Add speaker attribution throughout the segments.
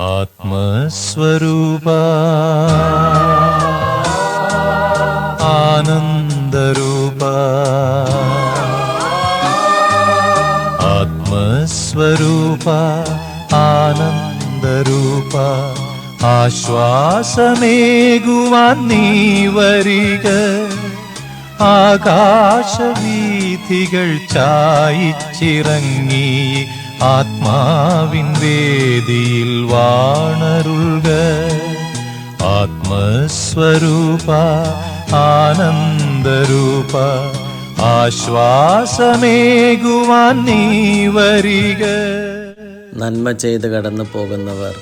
Speaker 1: ആത്മസ്വരൂപ. ആനന്ദരൂപ. ആത്മസ്വരൂപ ആനന്ദരൂപ. ആശ്വാസമേകുവാൻ നീ വരിക. ആകാശവീഥികൾ ചായിച്ചിറങ്ങി. ആത്മാവിൻ വേദിയിൽ വാണരുൾക ആത്മസ്വരൂപ ആനന്ദരൂപ ആശ്വാസമേകുവാൻ നീ വരിക.
Speaker 2: നന്മ ചെയ്ത് കടന്നു പോകുന്നവർ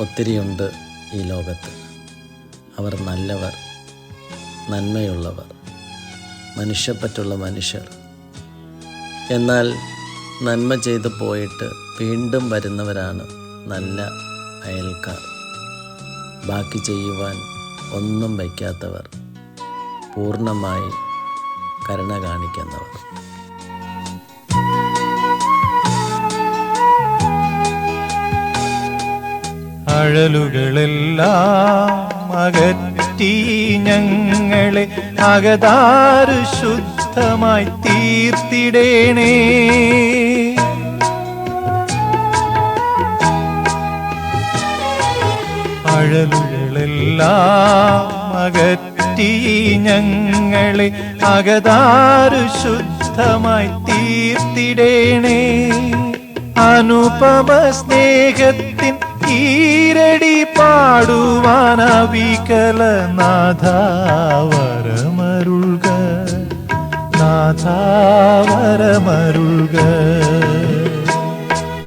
Speaker 2: ഒത്തിരിയുണ്ട് ഈ ലോകത്ത്. അവർ നല്ലവർ നന്മയുള്ളവർ മനുഷ്യപ്പറ്റുള്ള മനുഷ്യർ. എന്നാൽ നന്മ ചെയ്തു പോയിട്ട് വീണ്ടും വരുന്നവരാണ് നല്ല അയൽക്കാർ. ബാക്കി ചെയ്യുവാൻ ഒന്നും വയ്ക്കാത്തവർ പൂർണമായി കരുണ കാണിക്കുന്നവർ.
Speaker 1: അകറ്റി ഞങ്ങളെ അകതാറ് ശുദ്ധമായി തീർത്തിടേണേ. അഴലുകളെല്ലാം അകറ്റി ഞങ്ങളെ അകതാരു ശുദ്ധമായി തീർത്തിടേണേ. അനുപമ സ്നേഹത്തിൻ ഈരടി പാടുവാൻ അവികല നാഥാവരമരുൾക നാഥാവരമരുൾക.